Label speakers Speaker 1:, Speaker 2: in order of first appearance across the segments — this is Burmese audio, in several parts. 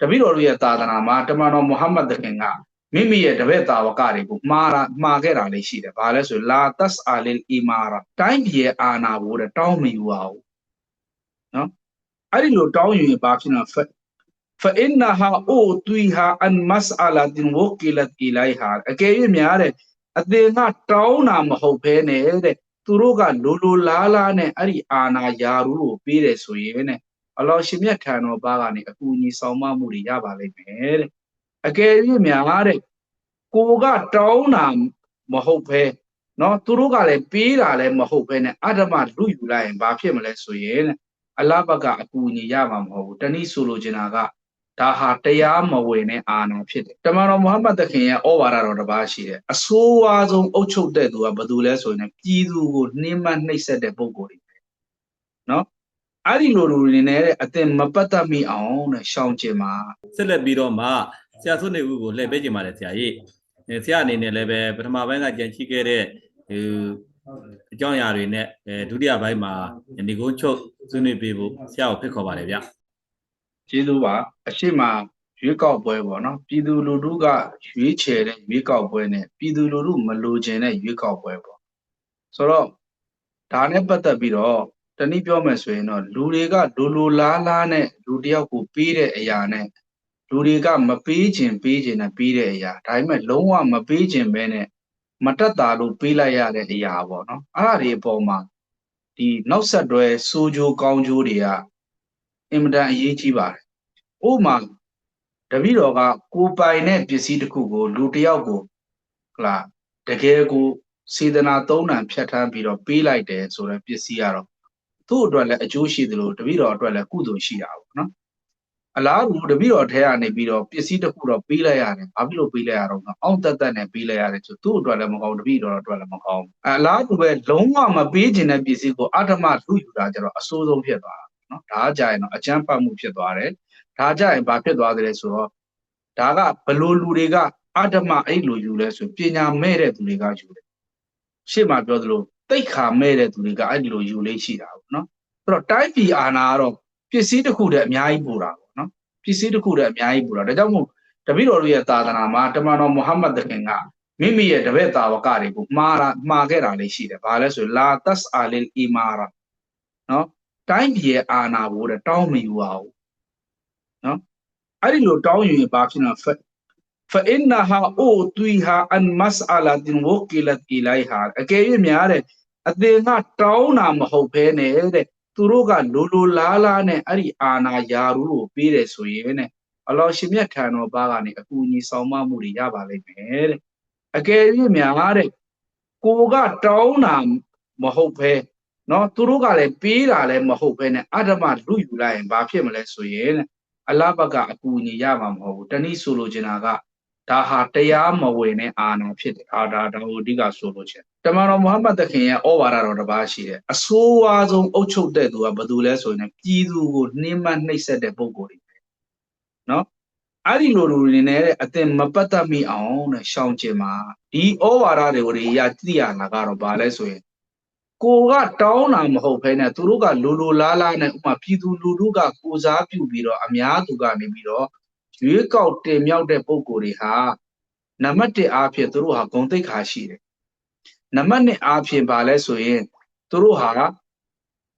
Speaker 1: တပည့်တော်တို့ရဲ့သာသနာမှာတမန်တော်မုဟမ္မဒ်သခင်ကမိမိရဲ့တပည့်တာဝကတွေကိုမှားတာမှားခဲ့တာလေးရှိတယ်။ဘာလဲဆိုလာသတ်အာလီအီမာရာတိုင်းပြည်ရဲ့အာဏာကိုတဲ့တောင်းမယူပါဘူး။နော်အဲ့ဒီလိုတောင်းယူရင်ဘာဖြစ်လဲ فإنها أوتيها عن مسألة وكلت إليها အကယ်၍များတဲ့အသင်ကတောင်းတာမဟုတ်ဘဲနဲ့တဲ့သူတို့ကလိုလိုလားလားနဲ့အဲ့ဒီအာနာယာရူကိုပေးတယ်ဆိုရင်တဲ့ အလောရှင်မြတ်ထံတော်ဘာကနေအကူအညီဆောင်မမှုတွေရပါလိမ့်မယ်တဲ့အကယ်၍များတဲ့ကိုကတောင်းတာမဟုတ်ဘဲเนาะသူတို့ကလည်းပေးတာလည်းမဟုတ်ဘဲနဲ့အတ္တမလူယူလိုက်ရင်ဘာဖြစ်မလဲဆိုရင်အလဘကအကူအညီရမှာမဟုတ်ဘူးတနည်းဆိုလိုချင်တာကဒါဟာတရားမဝင်တဲ့အာဏာဖြစ်တယ်တမန်တော်မုဟမ္မဒ်သခင်ရဲ့ဩဝါဒတော်တစ်ပါးရှိတယ်အဆိုးဝါးဆုံးအုပ်ချုပ်တဲ့သူကဘယ်သူလဲဆိုရင်ပြည်သူကိုနှိမ့်မနှိပ်စက်တဲ့ပုဂ္ဂိုလ်တွေနော် အဲ့ဒီလိုလူတွေနဲ့တဲ့အသင်မပတ်သက်မိအောင်တဲ့ရှောင်ကျင်ပါ
Speaker 2: ဆက်လက်ပြီးတော့မှဆရာဆွနေဦးကိုလှည့်ပေးကြပါလေဆရာကြီးအဲဆရာအနေနဲ့လည်းပဲပထမပိုင်းကကြံချိခဲ့တဲ့ဟိုအကြောင်းအရာတွေနဲ့အဲဒုတိယပိုင်းမှာညီကုန်းချုပ်ဆွေးနွေးပေးဖို့ဆရာကိုဖိတ်ခေါ်ပါတယ်ဗျ
Speaker 1: ကျေးဇူးပါအရှိမရွေးကောက်ပွဲပေါ့နော်ပြည်သူလူထုကရွေးချယ်တဲ့ရွေးကောက်ပွဲနဲ့ပြည်သူလူထုမလိုချင်တဲ့ရွေးကောက်ပွဲပေါ့ဆိုတော့ဒါနဲ့ပတ်သက်ပြီးတော့ တနည်းပြောမယ်ဆိုရင်တော့လူတွေကလိုလိုလားလားနဲ့လူတယောက်ကိုပေးတဲ့အရာနဲ့လူတွေကမပေးခြင်းပေးခြင်းနဲ့ပေးတဲ့အရာဒါပေမဲ့လုံးဝမပေးခြင်းပဲနဲ့မတက်တာလို့ပေးလိုက်ရတဲ့အရာပေါ့နော်အဲ့ဒါတွေအပေါ်မှာဒီနောက်ဆက်တွဲစိုးကြိုးကောင်းကြိုးတွေကအင်မတန်အရေးကြီးပါတယ်။ဥပမာတပည့်တော်ကကိုယ်ပိုင်တဲ့ပစ္စည်းတစ်ခုကို လူတစ်ယောက်ကိုဟလာတကယ်ကိုစေတနာသုံးဏဖြတ်ထမ်းပြီးတော့ပေးလိုက်တယ်ဆိုတော့ပစ္စည်းကတော့ သူ့အတွက်လည်းအကျိုးရှိသလိုတပည့်တော်အတွက်လည်းကုသိုလ်ရှိတာပေါ့နော်။အလားတူတပည့်တော်ထဲကနေပြီးတော့ပစ္စည်းတစ်ခုတော့ပေးလိုက်ရတယ်။ဘာဖြစ်လို့ပေးလိုက်ရတော့လဲ။အောင့်တက်တက်နဲ့ပေးလိုက်ရတယ်ဆိုသူ့အတွက်လည်းမကောင်းတပည့်တော်အတွက်လည်းမကောင်းဘူး။အလားတူပဲလုံးဝမပေးခြင်းတဲ့ပစ္စည်းကိုအတ္တမလူယူတာကျတော့အဆိုးဆုံးဖြစ်သွားတာနော်ဒါကကြာရင်တော့အကျန်းဖတ်မှုဖြစ်သွားတယ်ဒါကြာရင်ဘာဖြစ်သွားသလဲဆိုတော့ဒါကဘလို့လူတွေကအတ္တမအဲ့လိုယူလဲဆိုပညာမဲ့တဲ့သူတွေကယူတယ်ရှေ့မှာပြောသလို တိတ်ခါမဲ့တဲ့သူတွေကအဲ့ဒီလိုယူလေးရှိတာပေါ့နော်အဲ့တော့တိုင်းပြည်အာဏာကတော့ပစ္စည်းတစ်ခုတည်းအများကြီးပူတာပေါ့နော်ပစ္စည်းတစ်ခုတည်းအများကြီးပူတာဒါကြောင့်မို့တပည့်တော်တို့ရဲ့သာသနာမှာတမန်တော်မုဟမ္မဒ်သခင်ကမိမိရဲ့တပည့်သာဝကတွေကိုမှားတာမှားခဲ့တာလေးရှိတယ်။ဘာလဲဆိုလာသတ်အာလင်အီမာရာနော်တိုင်းပြည်ရဲ့အာဏာဘိုးတဲ့တောင်းမယူအောင်နော်အဲ့ဒီလိုတောင်းယူရင်ဘာဖြစ်လဲဖဖအင်နာဟာအိုတွီဟာအန်မစအလာတင်ဝကီလတ်အီလိုက်ဟာအကယ်၍များတဲ့ အသင်ကတောင်းတာမဟုတ်ဘဲနဲ့တဲ့သူတို့ကလိုလိုလားလားနဲ့အဲ့ဒီအာနာယာရူကိုပေးတယ်ဆိုရင်တဲ့အလောရှင်မြတ်ထံတော်ဘာကနေအကူအညီဆောင်မမှုတွေရပါလိမ့်မယ်တဲ့အကယ်၍များတဲ့ကိုကတောင်းတာမဟုတ်ဘဲเนาะသူတို့ကလည်းပေးတာလည်းမဟုတ်ဘဲနဲ့အတ္တမလူယူလိုက်ရင်ဘာဖြစ်မလဲဆိုရင်အလဘကအကူအညီရမှာမဟုတ်ဘူးတနည်းဆိုလိုချင်တာကဒါဟာတရားမဝင်တဲ့အာဏာဖြစ်တယ်အာဒါဒါကိုအဓိကဆိုလိုချင်တ တမန်တော်မုဟမ္မဒ်သခင်ရဲ့ဩဝါဒတော်တစ်ပါးရှိတယ်အဆိုးဝါးဆုံးအုပ်ချုပ်တဲ့သူကဘယ်သူလဲဆိုရင်ပြည်သူကိုနှိမ့်မနှိပ်စက်တဲ့ပုံကိုယ်တွေပဲနော်အဲ့ဒီလိုလူတွေနဲ့တဲ့အသင်မပတ်သက်မိအောင်တဲ့ရှောင်ကျင်ပါဒီဩဝါဒတွေကိုတွေရသိရလာကတော့ဘာလဲဆိုရင်ကိုကတောင်းတာမဟုတ်ဘဲနဲ့သူတို့ကလိုလိုလားလားနဲ့ဥပမာပြည်သူလူထုကကိုစားပြုပြီးတော့အများသူကနေပြီးတော့ရွေးကောက်တင်မြောက်တဲ့ပုံကိုယ်တွေဟာနံပါတ်1အားဖြင့်သူတို့ဟာဂုံတိတ်ခါရှိတယ် နံပါတ်2အားဖြင့်ဘာလဲဆိုရင်သူတို့ဟာ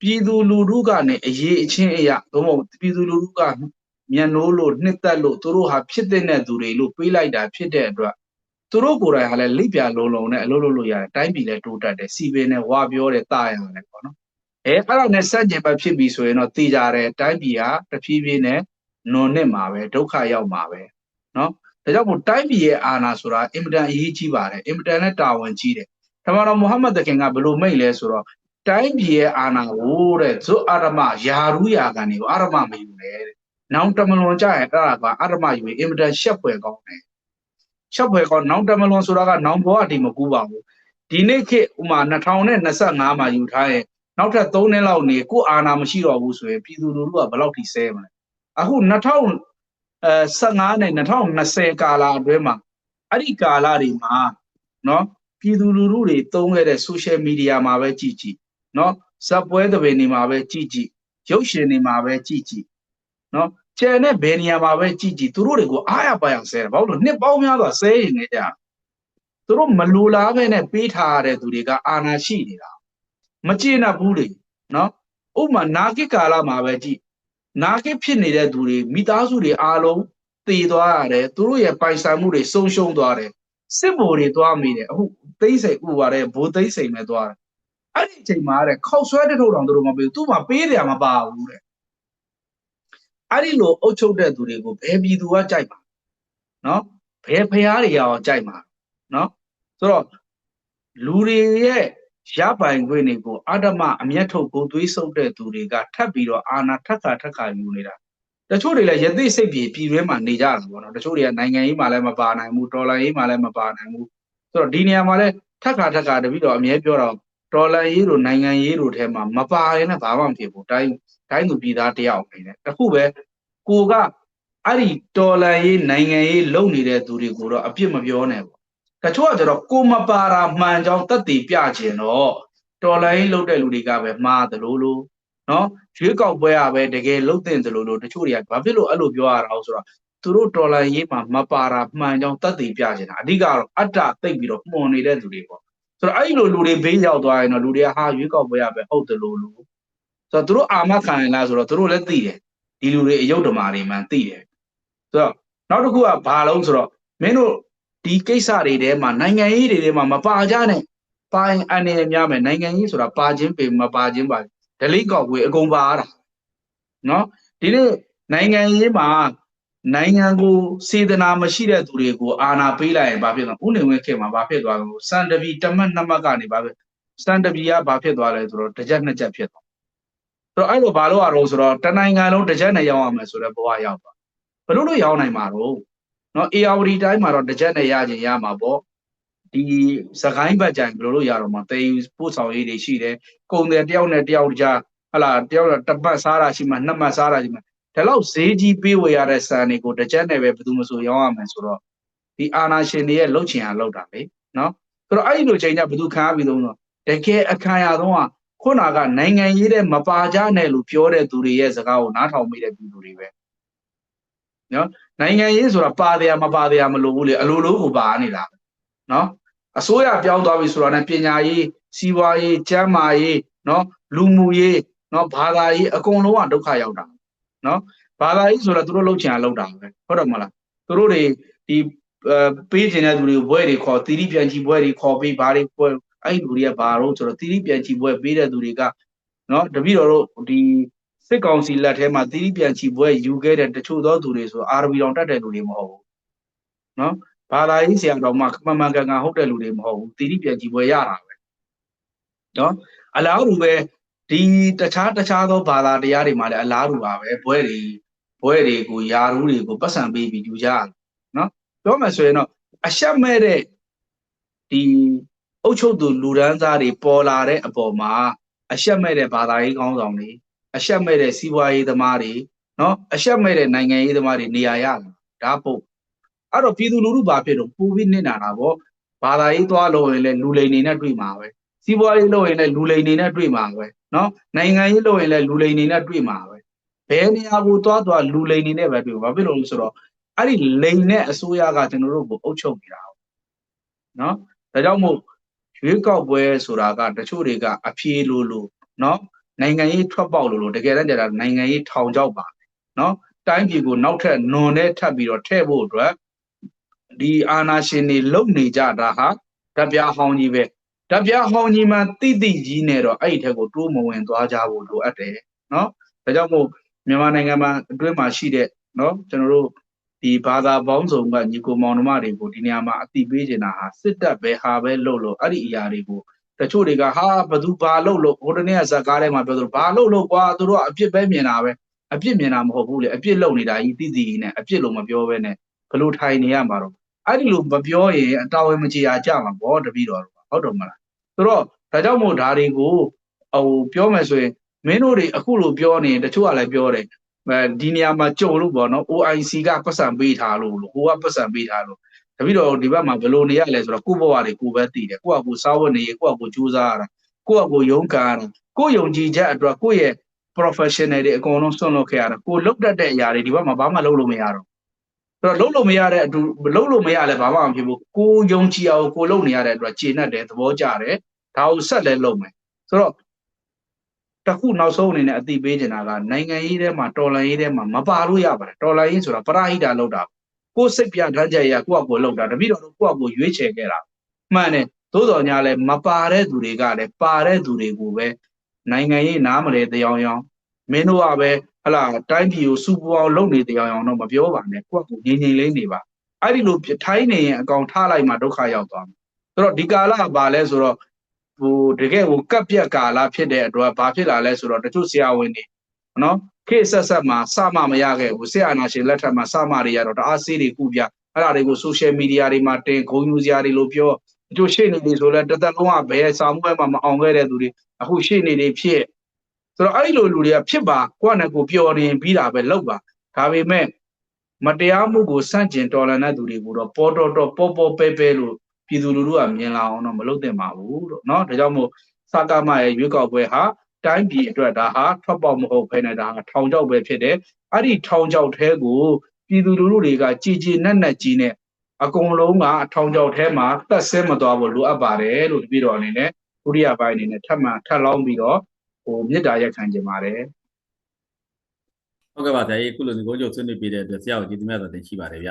Speaker 1: ပြည်သူလူထုကနေအရေးအချင်းအရာသို့မဟုတ်ပြည်သူလူထုကမျက်နှိုးလို့နှစ်သက်လို့သူတို့ဟာဖြစ်တဲ့သူတွေလို့ပေးလိုက်တာဖြစ်တဲ့အတွက်သူတို့ကိုယ်တိုင်ဟာလည်းလိပ်ပြလုံးလုံးနဲ့အလုပ်လုပ်လို့ရတယ်တိုင်းပြည်လည်းတိုးတက်တယ်စီပင်နဲ့ဝါပြောတယ်တာရတယ်ပေါ့နော်အဲအဲ့ဒါနဲ့စက်ကျင်ပဲဖြစ်ပြီဆိုရင်တော့သိကြတယ်တိုင်းပြည်ဟာတဖြည်းဖြည်းနဲ့နွန်နစ်မှာပဲဒုက္ခရောက်မှာပဲနော်ဒါကြောင့်မို့တိုင်းပြည်ရဲ့အာဏာဆိုတာအင်မတန်အရေးကြီးပါတယ်အင်မတန်နဲ့တာဝန်ကြီးတယ် ဓမ္မတော်မုဟမ္မဒ်တခင်ကဘယ်လိုမိတ်လဲဆိုတော့တိုင်းပြည်ရဲ့အာဏာကိုတဲ့ဇွတ်အာရမယာရူးယာကန်တွေကိုအာရမမယူနဲ့တဲ့နောင်တမလွန်ကြရင်အဲ့ဒါကအာရမယူရင်အင်မတန်ရှက်ဖွယ်ကောင်းတယ်ရှက်ဖွယ်ကောင်းနောင်တမလွန်ဆိုတာကနောင်ဘောအတိမကူပါဘူးဒီနေ့ခေတ်ဥမာ2025မှာယူထားရင်နောက်ထပ်3နှစ်လောက်နေကိုအာဏာမရှိတော့ဘူးဆိုရင်ပြည်သူလူထုကဘယ်လောက်ထိဆဲမလဲအခု2015နဲ့2020ကာလအတွင်းမှာအဲ့ဒီကာလတွေမှာနော် ပြည်သူလူထုတွေသုံးခဲ့တဲ့ social media မှာပဲကြည့်ကြည့်เนาะဇက်ပွဲသဘင်တွေမှာပဲကြည့်ကြည့်ရုပ်ရှင်တွေမှာပဲကြည့်ကြည့်เนาะ ကျန်တဲ့ဘယ်နေရာမှာပဲကြည်ကြည်သူတို့တွေကိုအားရပါရဆဲတယ်ဘာလို့လဲနှစ်ပေါင်းများစွာဆဲရင်နေကြသူတို့မလိုလားပဲနဲ့ပေးထားရတဲ့သူတွေကအာနာရှိနေတာမကျေနပ်ဘူးလေနော်ဥပမာနာဂိကာလမှာပဲကြည်နာဂိဖြစ်နေတဲ့သူတွေမိသားစုတွေအားလုံးတည်သွားရတယ်သူတို့ရဲ့ပိုင်ဆိုင်မှုတွေဆုံးရှုံးသွားတယ်စစ်ဘိုလ်တွေသွားမိတယ်အခု သိမ့်စိတ်ဥပါတဲ့ဘိုးသိမ့်စိတ်ပဲသွားတယ်အဲ့ဒီအချိန်မှာတဲ့ခောက်ဆွဲတဲ့ထုတ်တောင်သူတို့မပေးဘူးသူ့မှာပေးတယ်မပါဘူးတဲ့အဲ့ဒီလိုအုပ်ချုပ်တဲ့သူတွေကိုဘယ်ပြည်သူကကြိုက်ပါနော်ဘယ်ဖျားတွေရောကြိုက်မှာနော်ဆိုတော့လူတွေရဲ့ရပိုင်ခွင့်တွေကိုအတ္တမအမျက်ထုတ်ကိုသွေးဆုပ်တဲ့သူတွေကထပ်ပြီးတော့အာနာထက်ခါထက်ခါယူနေတာတချို့တွေလည်းယသိစိတ်ပြေပြည်တွင်းမှာနေကြတယ်ပေါ့နော်တချို့တွေကနိုင်ငံရေးမှာလည်းမပါနိုင်ဘူးဒေါ်လာရေးမှာလည်းမပါနိုင်ဘူး ဆိုတော့ဒီနေရာမှာလည်းထက်ခါထက်ခါတပြီးတော့အမြဲပြောတော့ဒေါ်လာရေးတို့နိုင်ငံရေးတို့ထဲမှာမပါရင်လည်းဘာမှမဖြစ်ဘူးတိုင်းတိုင်းသူပြည်သားတယောက်အနေနဲ့တခုပဲကိုကအဲ့ဒီဒေါ်လာရေးနိုင်ငံရေးလုပ်နေတဲ့သူတွေကိုတော့အပြစ်မပြောနဲ့ပေါ့တချို့ကကျတော့ကိုမပါတာမှန်ကြောင်းတက်တည်ပြခြင်းတော့တော်လိုင်းလုပ်တဲ့လူတွေကပဲမှားတယ်လို့လို့နော်ရွေးကောက်ပွဲကပဲတကယ်လုပ်တဲ့တယ်လို့လို့တချို့တွေကဘာဖြစ်လို့အဲ့လိုပြောရတာလဲဆိုတော့ သူတို့တော်လိုင်းရေးမှာမပါတာမှန်ကြောင်းတက်တည်ပြခြင်းတာအဓိကတော့အတ္တသိပ်ပြီးတော့မှုန်နေတဲ့လူတွေပေါ့ဆိုတော့အဲ့လိုလူတွေဘေးရောက်သွားရင်တော့လူတွေကဟာရွေးကောက်ပွဲကပဲဟုတ်တယ်လို့လို့ဆိုတော့သူတို့အာမခံရင်လားဆိုတော့သူတို့လည်းသိတယ်ဒီလူတွေအယုတ်ဓမ္မာတွေမှန်သိတယ်ဆိုတော့နောက်တစ်ခုကဘာလုံးဆိုတော့မင်းတို့ဒီကိစ္စတွေထဲမှာနိုင်ငံရေးတွေထဲမှာမပါကြနဲ့ပါရင်အနေရများမယ်နိုင်ငံရေးဆိုတာပါခြင်းပေမပါခြင်းပါဒလိကောက်ဝေအကုန်ပါရတာနော်ဒီနေ့နိုင်ငံရေးမှာ နိုင်ငံကိုစေတနာမရှိတဲ့သူတွေကိုအာဏာပေးလိုက်ရင်ဘာဖြစ်လဲဥနေဝင်ခေတ်မှာဘာဖြစ်သွားလဲစံတပီတမတ်နှစ်မတ်ကနေဘာဖြစ်စံတပီကဘာဖြစ်သွားလဲဆိုတော့တစ်ချက်နှစ်ချက်ဖြစ်သွားဆိုတော့အဲ့လိုဘာလို့ရတော့ဆိုတော့တနိုင်ငံလုံးတစ်ချက်နဲ့ရောက်ရမယ်ဆိုတော့ဘဝရောက်သွားဘလို့လို့ရောက်နိုင်မှာတော့နော် ARD တိုင်းမှာတော့တစ်ချက်နဲ့ရခြင်းရမှာပေါ့ဒီစကိုင်းဘက်ကြိုင်ဘယ်လိုလုပ်ရတော့မှာတေးပို့ဆောင်ရေးတွေရှိတယ်ကုံတယ်တယောက်နဲ့တယောက်ကြားဟလာတယောက်တစ်ပတ်စားတာရှိမှနှစ်မှတ်စားတာရှိမှ ဒါတော့ဈေးကြီးပေးဝယ်ရတဲ့စံတွေကိုတစ်ချက်နဲ့ပဲဘယ်သူမှဆိုရောင်းရမယ်ဆိုတော့ဒီအာနာရှင်တွေရဲ့လှုပ်ချင်အားလှုပ်တာလေနော်ဆိုတော့အဲ့ဒီလိုချိန်ကျဘယ်သူခံရပြီသုံးတော့တကယ်အခမ်းရဆုံးကခုနကနိုင်ငံရေးတဲ့မပါကြနဲ့လို့ပြောတဲ့သူတွေရဲ့စကားကိုနားထောင်မိတဲ့ပြည်သူတွေပဲနော်နိုင်ငံရေးဆိုတာပါတရားမပါတရားမလို့ဘူးလေအလိုလိုကိုပါနေတာနော်အစိုးရပြောင်းသွားပြီဆိုတော့ ਨੇ ပညာရေးစီးပွားရေးကျန်းမာရေးနော်လူမှုရေးနော်ဘာသာရေးအကုန်လုံးကဒုက္ခရောက်တာ နော်ဘာသာရေးဆိုတော့သူတို့လှုပ်ချင်တာလှုပ်တာပဲဟုတ်တယ်မလားသူတို့တွေဒီပေးခြင်းတဲ့သူတွေဘွဲတွေခေါ်တီရီပြန်ချီဘွဲတွေခေါ်ပေးဘာတွေဘွဲအဲ့ဒီလူတွေကဘာလို့ဆိုတော့တီရီပြန်ချီဘွဲပေးတဲ့သူတွေကနော်တပည့်တော်တို့ဒီစစ်ကောင်စီလက်ထဲမှာတီရီပြန်ချီဘွဲယူခဲ့တဲ့တချို့သောသူတွေဆိုအာရဘီတော်တက်တဲ့လူတွေမဟုတ်ဘူးနော်ဘာသာရေးဆရာတော်မှမှန်မှန်ကန်ကန်ဟုတ်တဲ့လူတွေမဟုတ်ဘူးတီရီပြန်ချီဘွဲရတာပဲနော်အလားတူပဲ ဒီတခြားတခြားသောဘာသာတရားတွေမှာလည်းအလားတူပါပဲဘွဲတွေဘွဲတွေကိုယာရူးတွေကိုပတ်စံပေးပြီးယူကြရတယ်နော်ပြောမှဆိုရင်တော့အရှက်မဲ့တဲ့ဒီအုတ်ချုပ်သူလူဒန်းစားတွေပေါ်လာတဲ့အပေါ်မှာအရှက်မဲ့တဲ့ဘာသာရေးကောင်းဆောင်တွေအရှက်မဲ့တဲ့စီးပွားရေးသမားတွေနော်အရှက်မဲ့တဲ့နိုင်ငံရေးသမားတွေနေရာရတာဒါပို့အဲ့တော့ပြည်သူလူထုဘာဖြစ်တော့ပူပြီးနစ်နာတာပေါ့ဘာသာရေးသွားလို့ရင်လည်းလူလိန်နေနဲ့တွေ့မှာပဲ စီးပွားရေးလုပ်ရင်လည်းလူလိန်နေနဲ့တွေ့မှာပဲနော်နိုင်ငံရေးလုပ်ရင်လည်းလူလိန်နေနဲ့တွေ့မှာပဲဘယ်နေရာကိုသွားသွားလူလိန်နေနဲ့ပဲတွေ့ဘာဖြစ်လို့လဲဆိုတော့အဲ့ဒီလိန်နဲ့အစိုးရကကျွန်တော်တို့ကိုအုပ်ချုပ်နေတာနော်ဒါကြောင့်မို့ရွေးကောက်ပွဲဆိုတာကတချို့တွေကအပြေးလို့လို့နော်နိုင်ငံရေးထွက်ပေါက်လို့လို့တကယ်တမ်းကျတော့နိုင်ငံရေးထောင်ချောက်ပါနော်တိုင်းပြည်ကိုနောက်ထပ်နွန်နဲ့ထပ်ပြီးတော့ထဲ့ဖို့အတွက်ဒီအာနာရှင်တွေလုံနေကြတာဟာဓပြဟောင်းကြီးပဲ ဓပြဟောင်းကြီးမှတိတိကြီးနဲ့တော့အဲ့ဒီထက်ကိုတိုးမဝင်သွားကြဖို့လိုအပ်တယ်နော်ဒါကြောင့်မို့မြန်မာနိုင်ငံမှာအတွင်းမှာရှိတဲ့နော်ကျွန်တော်တို့ဒီဘာသာပေါင်းစုံကညီကိုမောင်နှမတွေကိုဒီနေရာမှာအတိပေးနေတာဟာစစ်တပ်ပဲဟာပဲလုပ်လို့အဲ့ဒီအရာတွေကိုတချို့တွေကဟာဘသူဘာလုပ်လို့ဟိုတနေ့ကဇက်ကားထဲမှာပြောသူဘာလုပ်လို့ကွာသူတို့ကအပြစ်ပဲမြင်တာပဲအပြစ်မြင်တာမဟုတ်ဘူးလေအပြစ်လုပ်နေတာကြီးတိတိကြီးနဲ့အပြစ်လို့မပြောဘဲနဲ့ဘလို့ထိုင်နေရမှာတော့အဲ့ဒီလိုမပြောရင်အတော်ဝင်မချေရကြမှာပေါ့တပည့်တော် ဟုတ်တော့မလားဆိုတော့ဒါကြောင့်မို့ဒါတွေကိုဟိုပြောမယ်ဆိုရင်မင်းတို့တွေအခုလိုပြောနေရင်တချို့ကလည်းပြောတယ်အဲဒီနေရာမှာကြုံလို့ပေါ့နော် OIC ကပတ်စံပေးထားလို့လို့ဟိုကပတ်စံပေးထားလို့တပည့်တော်ဒီဘက်မှာဘယ်လိုနေရလဲဆိုတော့ကိုယ့်ဘဝတွေကိုပဲတည်တယ်ကိုယ့်အကူစားဝတ်နေကိုယ့်အကူကြိုးစားရတာကိုယ့်အကူရုန်းကန်ရတာကိုယ့်ယုံကြည်ချက်အတွက်ကိုယ့်ရဲ့ professional တွေအကုန်လုံးစွန့်လွတ်ခဲ့ရတယ်ကိုလုတ်တတ်တဲ့အရာတွေဒီဘက်မှာဘာမှလုပ်လို့မရတော့အဲ့ တော့လုတ်လို့မရတဲ့အတူလုတ်လို့မရလဲဘာမှမဖြစ်ဘူးကိုယုံကြည်အောင်ကိုလုတ်နေရတဲ့အတွက်ကျေနပ်တယ်သဘောကျတယ်ဒါကိုဆက်လဲလုပ်မယ်ဆိုတော့တခုနောက်ဆုံးအနေနဲ့အတိပေးချင်တာကနိုင်ငံရေးထဲမှာတော်လှန်ရေးထဲမှာမပါလို့ရပါတယ်တော်လှန်ရေးဆိုတာပရဟိတလုပ်တာကိုယ်စိတ်ပြဓာတ်ကြရကိုယ့်အကိုလုပ်တာတပည့်တော်တို့ကိုယ့်အကိုရွေးချယ်ခဲ့တာမှန်တယ်သို့တော်ညာလဲမပါတဲ့သူတွေကလည်းပါတဲ့သူတွေကိုပဲနိုင်ငံရေးနားမလဲတရားရောင်မင်းတို့ကပဲ ဟလာတိုင်းပြည်ကိုစူပူအောင်လုပ်နေတရားရောင်တော့မပြောပါနဲ့ကိုယ့်အကိုငြိမ်ငြိမ်လေးနေပါအဲ့ဒီလိုထိုင်းနေရင်အကောင်ထားလိုက်မှဒုက္ခရောက်သွားမယ်ဆိုတော့ဒီကာလကဘာလဲဆိုတော့ဟိုတကယ်ဟိုကပ်ပြက်ကာလဖြစ်တဲ့အတွက်ဘာဖြစ်လာလဲဆိုတော့တချို့ဆရာဝန်တွေနော်ခေတ်ဆက်ဆက်မှာစမမရခဲ့ဘူးဆရာနာရှင်လက်ထက်မှာစမတွေရတော့တအားဆေးတွေကုပြအဲ့ဒါတွေကို social media တွေမှာတင်ဂုဏ်ယူစရာတွေလို့ပြောတချို့ရှေ့နေတွေဆိုလဲတစ်သက်လုံးကဘယ်စာမှုပဲမှမအောင်ခဲ့တဲ့သူတွေအခုရှေ့နေတွေဖြစ် ဆိုတော့အဲ့ဒီလိုလူတွေကဖြစ်ပါကိုယ့်နဲ့ကိုယ်ပျော်နေပြီးတာပဲလောက်ပါဒါပေမဲ့မတရားမှုကိုစန့်ကျင်တော်လှန်တဲ့သူတွေကိုတော့ပေါ်တော်တော်ပေါ်ပေါ်ပဲပဲလို့ပြည်သူလူထုကမြင်လာအောင်တော့မလုပ်သင့်ပါဘူးလို့เนาะဒါကြောင့်မို့စကားမရဲ့ရွေးကောက်ပွဲဟာတိုင်းပြည်အတွက်ဒါဟာထွက်ပေါက်မဟုတ်ဘဲနဲ့ဒါဟာထောင်ချောက်ပဲဖြစ်တယ်အဲ့ဒီထောင်ချောက်ထဲကိုပြည်သူလူထုတွေကကြည်ကြည်နက်နက်ကြီးနဲ့အကုန်လုံးကထောင်ချောက်ထဲမှာတက်ဆဲမသွားဖို့လိုအပ်ပါတယ်လို့တပည့်တော်အနေနဲ့ဒုတိယပိုင်းအနေနဲ့ထပ်မံထပ်လောင်းပြီးတော့ ဟိုမေတ္တာရက်ခံခြင်းပါတယ်
Speaker 2: ဟုတ်ကဲ့ပါဆရာကြီးအခုလိုဒီကုန်းချုပ်ဆွေးနွေးပြတဲ့အတွက်ဆရာကိုကျေးဇူးများစွာတင်ရှိပါတယ်ဗျ